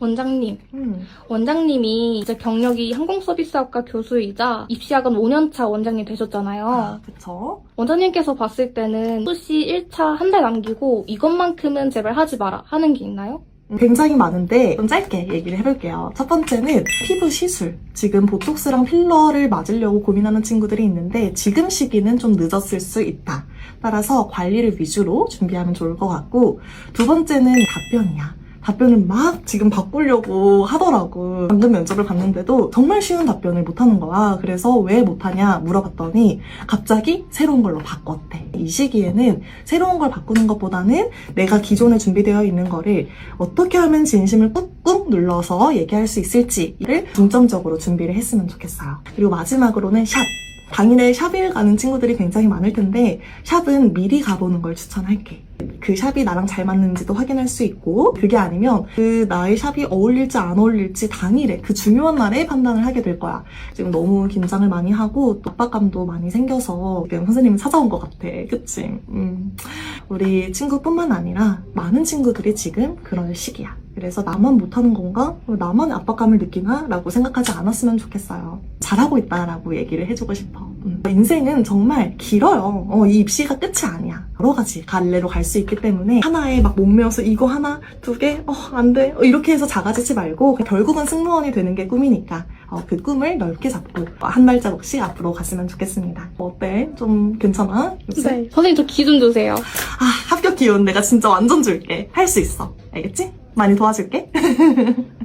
원장님, 음. 원장님이 이제 경력이 항공서비스학과 교수이자 입시학원 5년차 원장님 되셨잖아요. 아, 그쵸. 원장님께서 봤을 때는 수시 1차 한 달 남기고 이것만큼은 제발 하지 마라 하는 게 있나요? 굉장히 많은데 좀 짧게 얘기를 해볼게요. 첫 번째는 피부 시술. 지금 보톡스랑 필러를 맞으려고 고민하는 친구들이 있는데 지금 시기는 좀 늦었을 수 있다. 따라서 관리를 위주로 준비하면 좋을 것 같고 두 번째는 답변이야. 답변을 막 지금 바꾸려고 하더라고. 방금 면접을 봤는데도 정말 쉬운 답변을 못하는 거야. 그래서 왜 못하냐 물어봤더니 갑자기 새로운 걸로 바꿨대. 이 시기에는 새로운 걸 바꾸는 것보다는 내가 기존에 준비되어 있는 거를 어떻게 하면 진심을 꾹꾹 눌러서 얘기할 수 있을지를 중점적으로 준비를 했으면 좋겠어요. 그리고 마지막으로는 샵. 당일에 샵을 가는 친구들이 굉장히 많을 텐데 샵은 미리 가보는 걸 추천할게. 그 샵이 나랑 잘 맞는지도 확인할 수 있고 그게 아니면 그 나의 샵이 어울릴지 안 어울릴지 당일에 그 중요한 날에 판단을 하게 될 거야. 지금 너무 긴장을 많이 하고 또 압박감도 많이 생겨서 지금 선생님이 찾아온 것 같아. 그치? 음. 우리 친구뿐만 아니라 많은 친구들이 지금 그럴 시기야. 그래서 나만 못하는 건가? 나만 압박감을 느끼나? 라고 생각하지 않았으면 좋겠어요. 잘하고 있다라고 얘기를 해주고 싶어. 음. 인생은 정말 길어요. 어, 이 입시가 끝이 아니야. 여러 가지 갈래로 갈 수 있기 때문에 하나에 막 목매어서 이거 하나, 두 개, 어, 안 돼. 어, 이렇게 해서 작아지지 말고 결국은 승무원이 되는 게 꿈이니까 어, 그 꿈을 넓게 잡고 한 발자국씩 앞으로 갔으면 좋겠습니다. 뭐 어때? 좀 괜찮아? 그치? 선생님 저 기준 주세요. 아, 합격 기운 내가 진짜 완전 줄게. 할 수 있어. 알겠지? 많이 도와줄게.